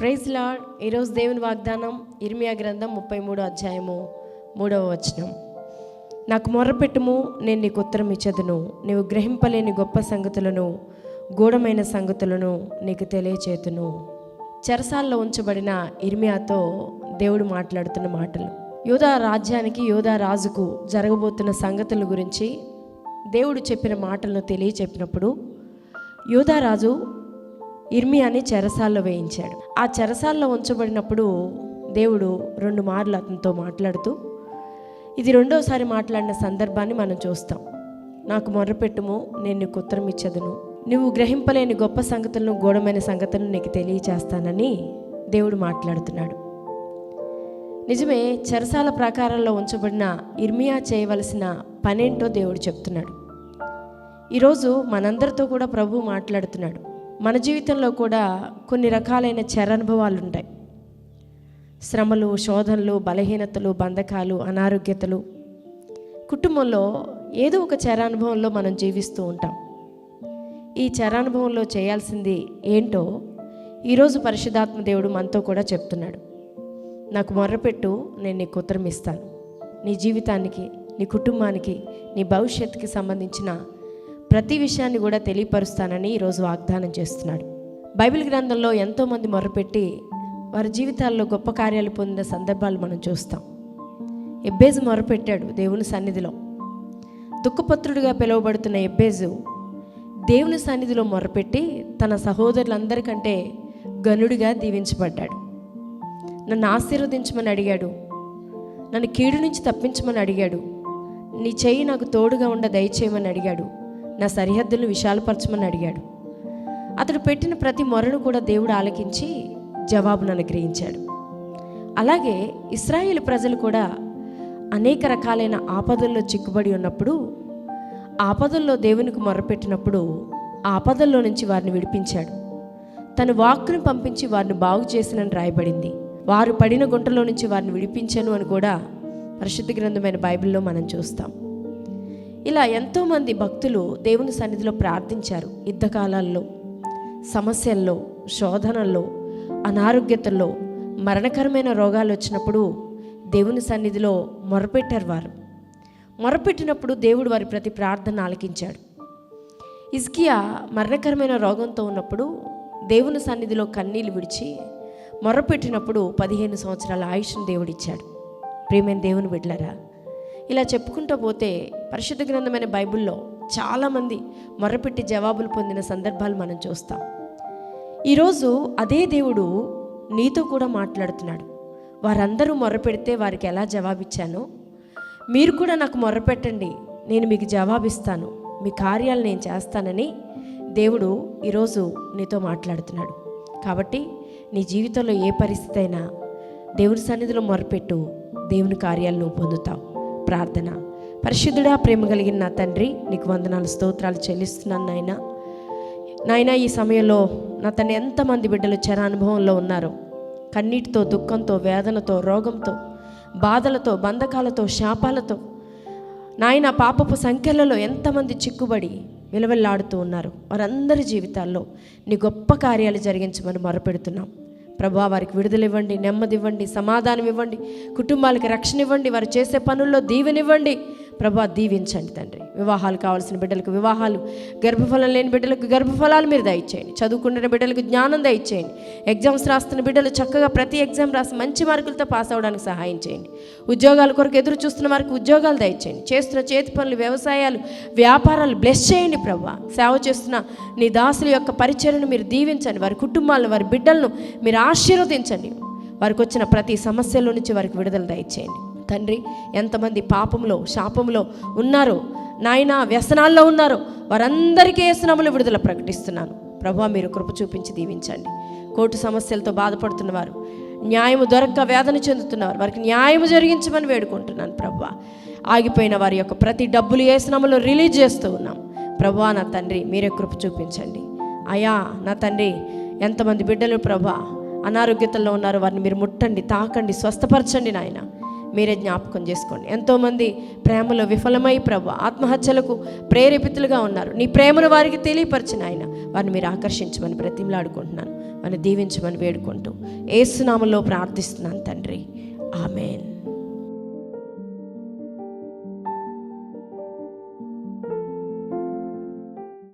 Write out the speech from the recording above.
Praise lord ఈరోజు దేవుని వాగ్దానం ఇర్మియా గ్రంథం ముప్పై మూడో అధ్యాయము మూడవ వచనం. నాకు మొర్రపెట్టుము నేను నీకు ఉత్తరం ఇచ్చదును. నీవు గ్రహింపలేని గొప్ప సంగతులను గూఢమైన సంగతులను నీకు తెలియచేతును. చెరసాల్లో ఉంచబడిన ఇర్మియాతో దేవుడు మాట్లాడుతున్న మాటలు. యోధా రాజ్యానికి యోధా రాజుకు జరగబోతున్న సంగతుల గురించి దేవుడు చెప్పిన మాటలను తెలియచెప్పినప్పుడు యోధారాజు ఇర్మియాని చెరసాల్లో వేయించాడు. ఆ చెరసాల్లో ఉంచబడినప్పుడు దేవుడు రెండు మార్లు అతనితో మాట్లాడుతూ ఇది రెండోసారి మాట్లాడిన సందర్భాన్ని మనం చూస్తాం. నాకు మొర్రపెట్టుము నేను నీకు ఉత్తరం ఇచ్చదును. నువ్వు గ్రహింపలేని గొప్ప సంగతులను గూఢమైన సంగతులను నీకు తెలియచేస్తానని దేవుడు మాట్లాడుతున్నాడు. నిజమే చెరసాల ప్రాకారంలో ఉంచబడిన ఇర్మియా చేయవలసిన పనేంటో దేవుడు చెప్తున్నాడు. ఈరోజు మనందరితో కూడా ప్రభు మాట్లాడుతున్నాడు. మన జీవితంలో కూడా కొన్ని రకాలైన చెరనుభవాలు ఉంటాయి శ్రమలు శోధనలు బలహీనతలు బంధకాలు అనారోగ్యతలు. కుటుంబంలో ఏదో ఒక చరానుభవంలో మనం జీవిస్తూ ఉంటాం. ఈ చరానుభవంలో చేయాల్సింది ఏంటో ఈరోజు పరిశుధాత్మ దేవుడు మనతో కూడా చెప్తున్నాడు. నాకు మొర్రపెట్టు నేను నీకు ఉత్తరం ఇస్తాను నీ జీవితానికి నీ కుటుంబానికి నీ భవిష్యత్తుకి సంబంధించిన ప్రతి విషయాన్ని కూడా తెలియపరుస్తానని ఈరోజు వాగ్దానం చేస్తున్నాడు. బైబిల్ గ్రంథంలో ఎంతోమంది మొరపెట్టి వారి జీవితాల్లో గొప్ప కార్యాలు పొందిన సందర్భాలు మనం చూస్తాం. ఎబ్బేజు మొరపెట్టాడు దేవుని సన్నిధిలో. దుఃఖపత్రుడిగా పిలువబడుతున్న ఎబ్బేజు దేవుని సన్నిధిలో మొరపెట్టి తన సహోదరులందరికంటే గనుడిగా దీవించబడ్డాడు. నన్ను ఆశీర్వదించమని అడిగాడు. నన్ను కీడు నుంచి తప్పించమని అడిగాడు. నీ చెయ్యి నాకు తోడుగా ఉండ దయచేయమని అడిగాడు. నా సరిహద్దులను విశాలపరచమని అడిగాడు. అతడు పెట్టిన ప్రతి మొరను కూడా దేవుడు ఆలకించి జవాబును అనుగ్రహించాడు అలాగే ఇస్రాయేల్ ప్రజలు కూడా అనేక రకాలైన ఆపదల్లో చిక్కుబడి ఉన్నప్పుడు ఆపదల్లో దేవునికి మొరపెట్టినప్పుడు ఆపదల్లో నుంచి వారిని విడిపించాడు. తన వాక్కును పంపించి వారిని బాగు చేసినని రాయబడింది. వారు పడిన గుంటలో నుంచి వారిని విడిపించను అని కూడా పరిశుద్ధ గ్రంథమైన బైబిల్లో మనం చూస్తాం. ఇలా ఎంతోమంది భక్తులు దేవుని సన్నిధిలో ప్రార్థించారు యుద్ధకాలాల్లో సమస్యల్లో శోధనల్లో అనారోగ్యతల్లో మరణకరమైన రోగాలు వచ్చినప్పుడు దేవుని సన్నిధిలో మొరపెట్టారు వారు. మొరపెట్టినప్పుడు దేవుడు వారి ప్రతి ప్రార్థన ఆలకించాడు. ఇస్కియా మరణకరమైన రోగంతో ఉన్నప్పుడు దేవుని సన్నిధిలో కన్నీళ్ళు విడిచి మొరపెట్టినప్పుడు పదిహేను సంవత్సరాల ఆయుష్ను దేవుడిచ్చాడు. ప్రేమైన దేవుని బిడ్డలరా ఇలా చెప్పుకుంటూ పోతే పరిశుద్ధ గ్రంథమైన బైబిల్లో చాలామంది మొరపెట్టి జవాబులు పొందిన సందర్భాలు మనం చూస్తాం. ఈరోజు అదే దేవుడు నీతో కూడా మాట్లాడుతున్నాడు. వారందరూ మొర్రపెడితే వారికి ఎలా జవాబిచ్చానో? మీరు కూడా నాకు మొర్రపెట్టండి నేను మీకు జవాబిస్తాను మీ కార్యాలు నేను చేస్తానని దేవుడు ఈరోజు నీతో మాట్లాడుతున్నాడు. కాబట్టి నీ జీవితంలో ఏ పరిస్థితి అయినా దేవుని సన్నిధిలో మొరపెట్టు దేవుని కార్యాలు నువ్వు పొందుతావు. ప్రార్థన. పరిశుద్ధుడా ప్రేమ కలిగిన నా తండ్రి నీకు వందనాలు స్తోత్రాలు చెల్లిస్తున్నాను నాయనా. నాయన ఈ సమయంలో నా తండ్రి ఎంతమంది బిడ్డలు చరానుభవంలో ఉన్నారో కన్నీటితో దుఃఖంతో వేదనతో రోగంతో బాధలతో బంధకాలతో శాపాలతో నాయన పాపపు సంఖ్యలలో ఎంతమంది చిక్కుబడి విలవెల్లాడుతూ ఉన్నారు వారందరి జీవితాల్లో నీ గొప్ప కార్యాలు జరిగించమని మొరపెడుతున్నాం. ప్రభా వారికి విడుదలివ్వండి నెమ్మదివ్వండి నెమ్మది ఇవ్వండి సమాధానం ఇవ్వండి కుటుంబాలకి రక్షణ ఇవ్వండి వారు చేసే పనుల్లో దీవెనివ్వండి. ప్రభా దీవించండి తండ్రి. వివాహాలు కావాల్సిన బిడ్డలకు వివాహాలు గర్భఫలం లేని బిడ్డలకు గర్భఫలాలు మీరు దయచేయండి. చదువుకుంటున్న బిడ్డలకు జ్ఞానం దయచేయండి. ఎగ్జామ్స్ రాస్తున్న బిడ్డలు చక్కగా ప్రతి ఎగ్జామ్ రాసి మంచి మార్కులతో పాస్ అవ్వడానికి సహాయం చేయండి. ఉద్యోగాల కొరకు ఎదురు చూస్తున్న వారికి ఉద్యోగాలు దయచేయండి. చేస్తున్న చేతి పనులు వ్యవసాయాలు వ్యాపారాలు బ్లెస్ చేయండి ప్రభా సేవ చేస్తున్న నీ దాసుల యొక్క పరిచయను మీరు దీవించండి. వారి కుటుంబాలను వారి బిడ్డలను మీరు ఆశీర్వదించండి. వారికి వచ్చిన ప్రతి సమస్యల నుంచి వారికి విడుదల దయచేయండి. తండ్రి ఎంతమంది పాపంలో శాపంలో ఉన్నారో నాయన వ్యసనాల్లో ఉన్నారు. వారందరికీ ఏసునాములు విడుదల ప్రకటిస్తున్నాను. ప్రభా మీరు కృప చూపించి దీవించండి. కోర్టు సమస్యలతో బాధపడుతున్నవారు న్యాయము దొరక్క వేదన చెందుతున్నవారు వారికి న్యాయము జరిగించమని వేడుకుంటున్నాను ప్రభా ఆగిపోయిన వారి యొక్క ప్రతి డబ్బులు ఏసునాములు రిలీజ్ చేస్తూ ఉన్నాం. ప్రభా నా తండ్రి మీరే కృప చూపించండి. అయా నా తండ్రి ఎంతమంది బిడ్డలు ప్రభా అనారోగ్యతల్లో ఉన్నారు. వారిని మీరు ముట్టండి తాకండి స్వస్థపరచండి నాయన. మీరే జ్ఞాపకం చేసుకోండి. ఎంతోమంది ప్రేమలో విఫలమై ప్రభు ఆత్మహత్యలకు ప్రేరేపితులుగా ఉన్నారు. నీ ప్రేమను వారికి తెలియపరిచిన ఆయన. వారిని మీరు ఆకర్షించమని బ్రతిమలాడుకుంటున్నాను. వారిని దీవించమని వేడుకుంటూ ఏసునామంలో ప్రార్థిస్తున్నాను తండ్రి. ఆమెన్.